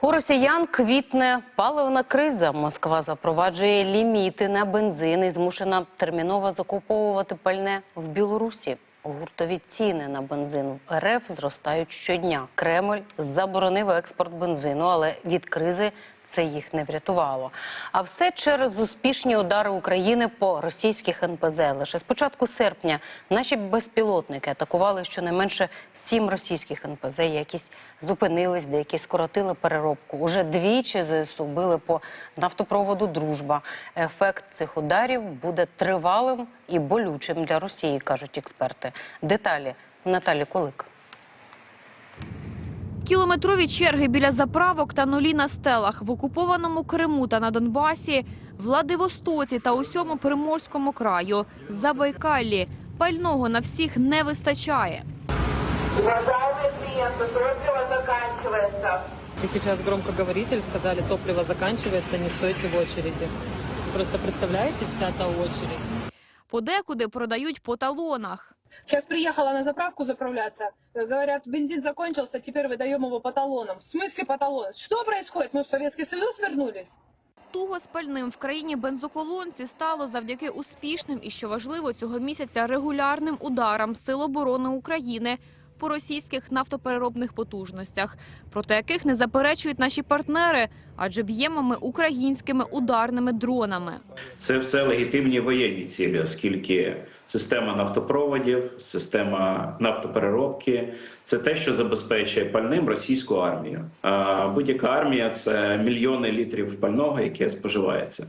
У росіян квітне паливна криза. Москва запроваджує ліміти на бензин і змушена терміново закуповувати пальне в Білорусі. Гуртові ціни на бензин в РФ зростають щодня. Кремль заборонив експорт бензину, але від кризи це їх не врятувало. А все через успішні удари України по російських НПЗ. Лише з початку серпня наші безпілотники атакували щонайменше сім російських НПЗ. Якісь зупинились, деякі скоротили переробку. Уже двічі ЗСУ били по нафтопроводу Дружба. Ефект цих ударів буде тривалим і болючим для Росії, кажуть експерти. Деталі Наталі Колик. Кілометрові черги біля заправок та нулі на стелах в окупованому Криму та на Донбасі, Владивостоці та усьому Приморському краю, Забайкаллі. Пального на всіх не вистачає. Уважаемые клиенты, топливо заканчивается. И сейчас громкоговоритель сказали, топливо заканчивается, не стойте в очереди. Просто представляете, вся та очередь. Подекуди продають по талонах. Сейчас приехала на заправку заправляться. Э, Говорят, бензин закончился, теперь выдаем его по талонам. В смысле по талонам? Что происходит? Мы в Советский Союз вернулись? Туго з пальним в країні бензоколонці стало завдяки успішним і, що важливо, цього місяця регулярним ударам Сил оборони України по російських нафтопереробних потужностях, проти яких не заперечують наші партнери, адже б'ємо ми українськими ударними дронами. Це все легітимні воєнні цілі, оскільки система нафтопроводів, система нафтопереробки це те, що забезпечує пальним російську армію. А будь-яка армія це мільйони літрів пального, яке споживається.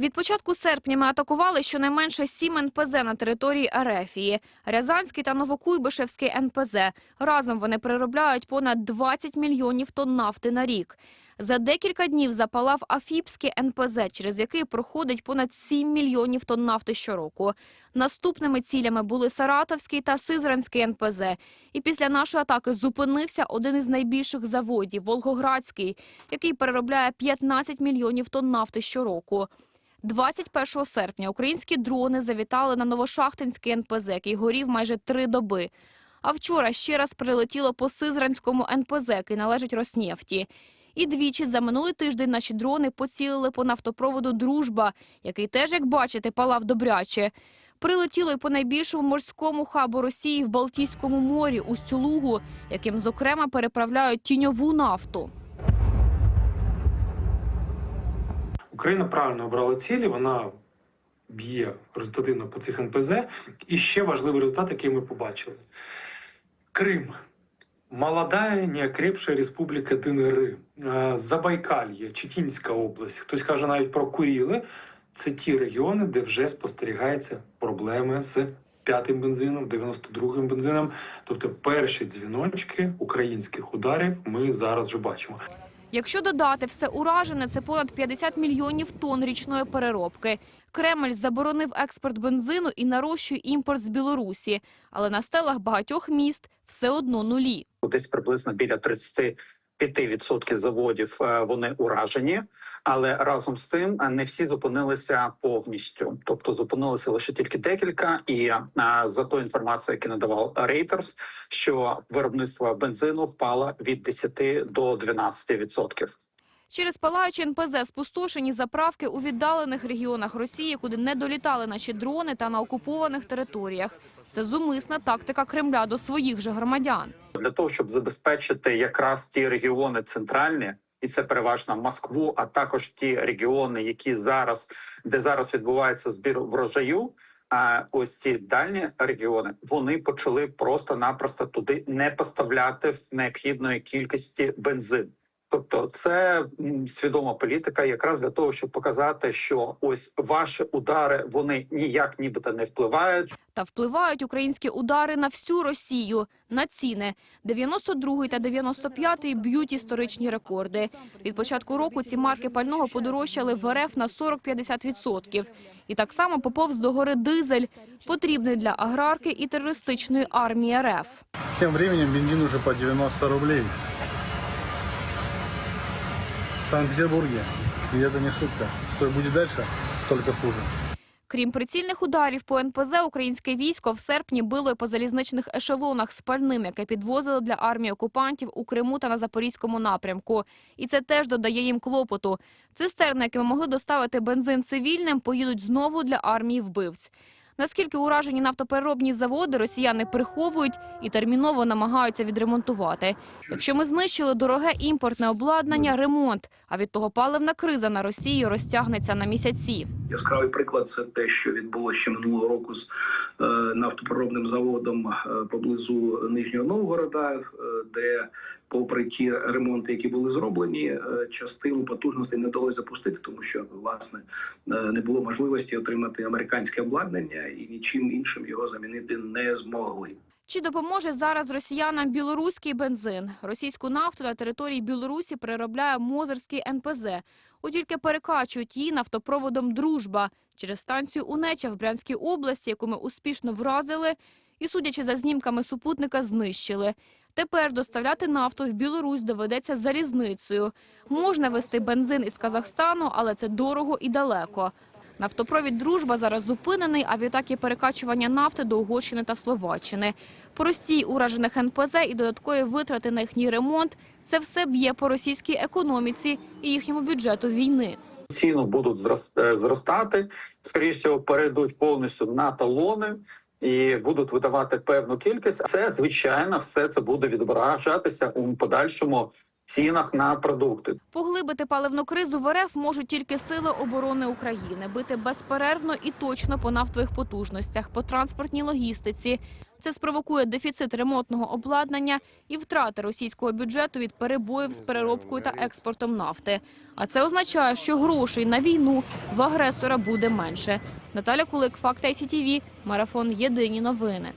Від початку серпня ми атакували щонайменше сім НПЗ на території Арефії. Рязанський та Новокуйбишевський НПЗ. Разом вони переробляють понад 20 мільйонів тонн нафти на рік. За декілька днів запалав Афіпський НПЗ, через який проходить понад 7 мільйонів тонн нафти щороку. Наступними цілями були Саратовський та Сизранський НПЗ. І після нашої атаки зупинився один із найбільших заводів – Волгоградський, який переробляє 15 мільйонів тонн нафти щороку. 21 серпня українські дрони завітали на Новошахтинський НПЗ, який горів майже три доби. А вчора ще раз прилетіло по Сизранському НПЗ, який належить Роснефті. І двічі за минулий тиждень наші дрони поцілили по нафтопроводу «Дружба», який теж, як бачите, палав добряче. Прилетіло й по найбільшому морському хабу Росії в Балтійському морі, Устюлугу, яким, зокрема, переправляють тіньову нафту. Україна правильно обрала цілі, вона б'є результативно по цих НПЗ. І ще важливий результат, який ми побачили: Крим. Молодая, неокрепшая республіка ДНР, Забайкальє, Читінська область. Хтось каже навіть про Куріли. Це ті регіони, де вже спостерігається проблеми з п'ятим бензином, 92-м бензином. Тобто перші дзвіночки українських ударів ми зараз вже бачимо. Якщо додати все уражене, це понад 50 мільйонів тонн річної переробки. Кремль заборонив експорт бензину і нарощує імпорт з Білорусі. Але на стелах багатьох міст все одно нулі. десь приблизно біля 35% заводів е, вони уражені, але разом з тим е, не всі зупинилися повністю. Тобто зупинилися лише тільки декілька. І е, за ту інформацію, яку надавав Reuters, що виробництво бензину впало від 10 до 12%. Через палаючі НПЗ спустошені заправки у віддалених регіонах Росії, куди не долітали наші дрони та на окупованих територіях. Це зумисна тактика Кремля до своїх же громадян. для того, щоб забезпечити якраз ті регіони центральні, і це переважно Москву, а також ті регіони, які зараз де зараз відбувається збір врожаю. А ось ці дальні регіони вони почали просто-напросто туди не поставляти в необхідної кількості бензин. Тобто, це свідома політика, якраз для того, щоб показати, що ось ваші удари вони ніяк нібито не впливають. Та впливають українські удари на всю Росію, на ціни. 92-й та 95-й б'ють історичні рекорди. Від початку року ці марки пального подорожчали в РФ на 40-50%. І так само поповз до гори дизель, потрібний для аграрки і терористичної армії РФ. Тем временем бензин уже по 90 рублей. Санкт-Петербурге. И это не шутка. Что будет дальше, только хуже. Крім прицільних ударів по НПЗ, українське військо в серпні било й по залізничних ешелонах з пальним, яке підвозили для армії окупантів у Криму та на Запорізькому напрямку. І це теж додає їм клопоту. Цистерни, якими могли доставити бензин цивільним, поїдуть знову для армії вбивць. Наскільки уражені нафтопереробні заводи росіяни приховують і терміново намагаються відремонтувати. Якщо ми знищили дороге імпортне обладнання, ремонт, а від того паливна криза на Росії розтягнеться на місяці. Яскравий приклад це те, що відбулося ще минулого року з е, нафтопереробним заводом е, поблизу Нижнього Новгорода, е, де, попри ті ремонти, які були зроблені, е, частину потужностей не вдалося запустити, тому що власне не було можливості отримати американське обладнання і нічим іншим його замінити не змогли. Чи допоможе зараз росіянам білоруський бензин? Російську нафту на території Білорусі переробляє Мозерський НПЗ. От тільки перекачують її нафтопроводом «Дружба» через станцію Унеча в Брянській області, яку ми успішно вразили і, судячи за знімками супутника, знищили. Тепер доставляти нафту в Білорусь доведеться залізницею. Можна вести бензин із Казахстану, але це дорого і далеко. Нафтопровід «Дружба» зараз зупинений, а відтак і перекачування нафти до Угорщини та Словаччини. Простій уражених НПЗ і додаткові витрати на їхній ремонт – це все б'є по російській економіці і їхньому бюджету війни. ціну будуть е, зростати. Скоріше перейдуть повністю на талони і будуть видавати певну кількість. Це звичайно, все це буде відображатися у подальшому цінах на продукти. Поглибити паливну кризу в РФ можуть тільки сили оборони України. Бити безперервно і точно по нафтових потужностях, по транспортній логістиці. Це спровокує дефіцит ремонтного обладнання і втрати російського бюджету від перебоїв з переробкою та експортом нафти. А це означає, що грошей на війну в агресора буде менше. Наталя Кулик, Факт ICTV, Марафон Єдині новини.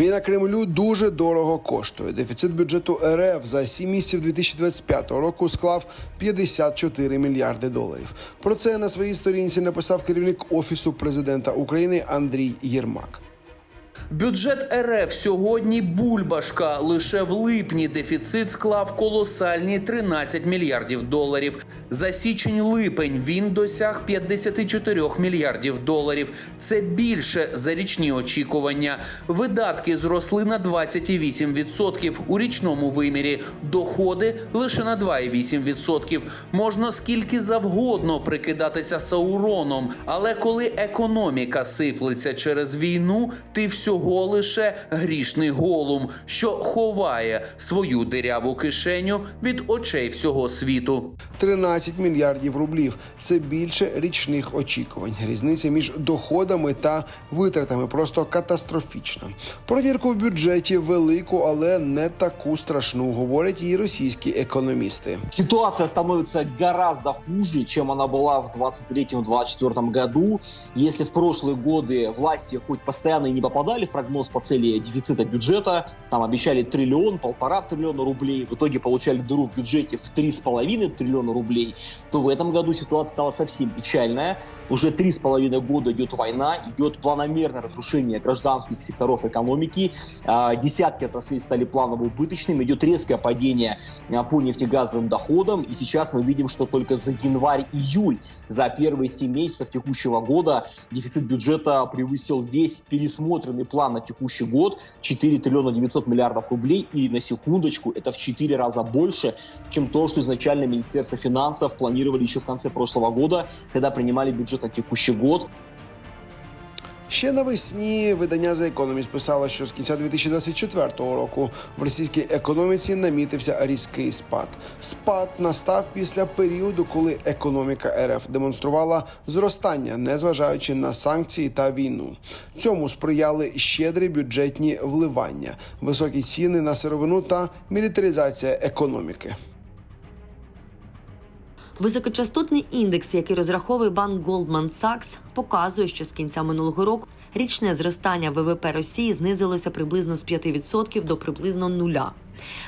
Війна Кремлю дуже дорого коштує. Дефіцит бюджету РФ за 7 місяців 2025 року склав 54 мільярди доларів. Про це на своїй сторінці написав керівник офісу президента України Андрій Єрмак. Бюджет РФ сьогодні бульбашка. Лише в липні дефіцит склав колосальні 13 мільярдів доларів. За січень-липень він досяг 54 мільярдів доларів. Це більше за річні очікування. Видатки зросли на 28% у річному вимірі. Доходи лише на 2,8%. Можна скільки завгодно прикидатися Сауроном, але коли економіка сиплеться через війну, ти всього лише грішний голум, що ховає свою диряву кишеню від очей всього світу. 13 мільярдів рублів. Це більше річних очікувань. Різниця між доходами та витратами просто катастрофічна. Про дірку в бюджеті велику, але не таку страшну, говорять і російські економісти. Ситуация становится гораздо хуже, чем она была в 23-24 году. Если в прошлые годы власти хоть постоянно и не попадали в прогноз по цели дефицита бюджета, там обещали триллион, полтора триллиона рублей, в итоге получали дыру в бюджете в 3,5 триллиона рублей, то в этом году ситуация стала совсем печальная. Уже три с половиной года идет война, идет планомерное разрушение гражданских секторов экономики, А, десятки отраслей стали планово убыточными, идет резкое падение а, по нефтегазовым доходам, и сейчас мы видим, что только за январь-июль, за первые 7 месяцев текущего года дефицит бюджета превысил весь пересмотренный план на текущий год 4 триллиона 900 миллиардов рублей, и на секундочку это в 4 раза больше, чем то, что изначально Министерство финансов планировали еще в конце прошлого года, когда принимали бюджет на текущий год. Ще навесні видання The Economist писало, що з кінця 2024 року в російській економіці намітився різкий спад. Спад настав після періоду, коли економіка РФ демонструвала зростання, незважаючи на санкції та війну. Цьому сприяли щедрі бюджетні вливання, високі ціни на сировину та мілітаризація економіки. Високочастотний індекс, який розраховує банк Goldman Sachs, показує, що з кінця минулого року річне зростання ВВП Росії знизилося приблизно з 5% до приблизно нуля.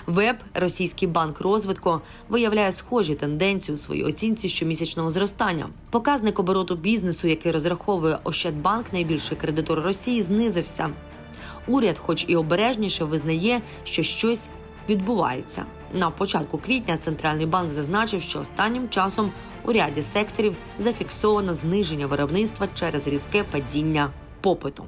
ВЕБ, російський банк розвитку, виявляє схожі тенденції у своїй оцінці щомісячного зростання. Показник обороту бізнесу, який розраховує Ощадбанк, найбільший кредитор Росії, знизився. Уряд, хоч і обережніше, визнає, що щось відбувається. На початку квітня центральний банк зазначив, що останнім часом У ряді секторів зафіксовано зниження виробництва через різке падіння попиту.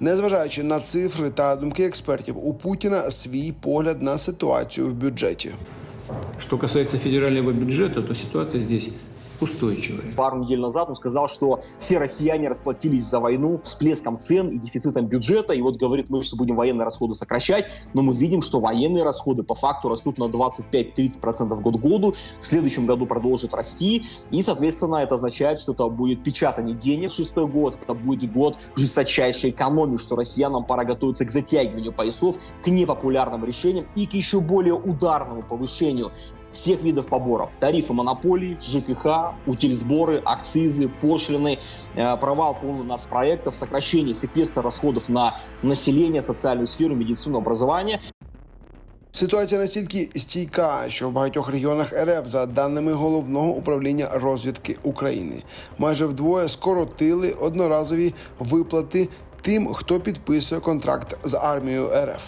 Незважаючи на цифри та думки експертів, у Путіна свій погляд на ситуацію в бюджеті. Что касается федерального бюджета, то ситуация здесь устойчивая. Пару недель назад он сказал, что все россияне расплатились за войну всплеском цен и дефицитом бюджета. И вот говорит, мы сейчас будем военные расходы сокращать, но мы видим, что военные расходы по факту растут на 25-30% год к году. В следующем году продолжат расти. И, соответственно, это означает, что это будет печатание денег шестой год. Это будет год жесточайшей экономии, что россиянам пора готовиться к затягиванию поясов, к непопулярным решениям и к еще более ударному повышению всех видов поборов. Тарифы монополий, ЖКХ, утильсборы, акцизы, пошлины, э, провал полный нацпроектов, сокращение секвестра расходов на население, социальную сферу, медицину, образование. Ситуація настільки стійка, що в багатьох регіонах РФ, за даними головного управління розвідки України, майже вдвоє скоротили одноразові виплати тим, хто підписує контракт з армією РФ.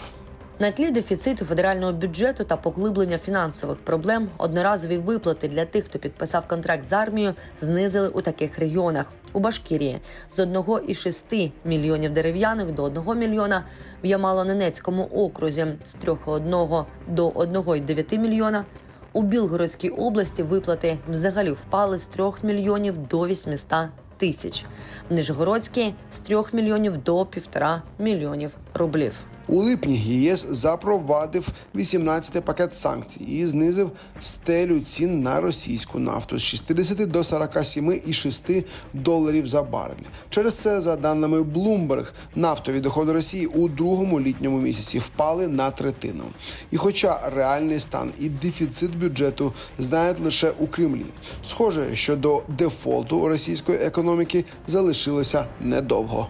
На тлі дефіциту федерального бюджету та поглиблення фінансових проблем одноразові виплати для тих, хто підписав контракт з армією, знизили у таких регіонах. У Башкірії з 1,6 мільйонів дерев'яних до 1 мільйона, в Ямало-Ненецькому окрузі з 3,1 до 1,9 мільйона. У Білгородській області виплати взагалі впали з 3 мільйонів до 800 тисяч. В Нижегородській з 3 мільйонів до 1,5 мільйонів рублів. У липні ЄС запровадив 18-й пакет санкцій і знизив стелю цін на російську нафту з 60 до 47,6 доларів за барель. Через це, за даними Bloomberg, нафтові доходи Росії у другому літньому місяці впали на третину. І хоча реальний стан і дефіцит бюджету знають лише у Кремлі, схоже, що до дефолту російської економіки залишилося недовго.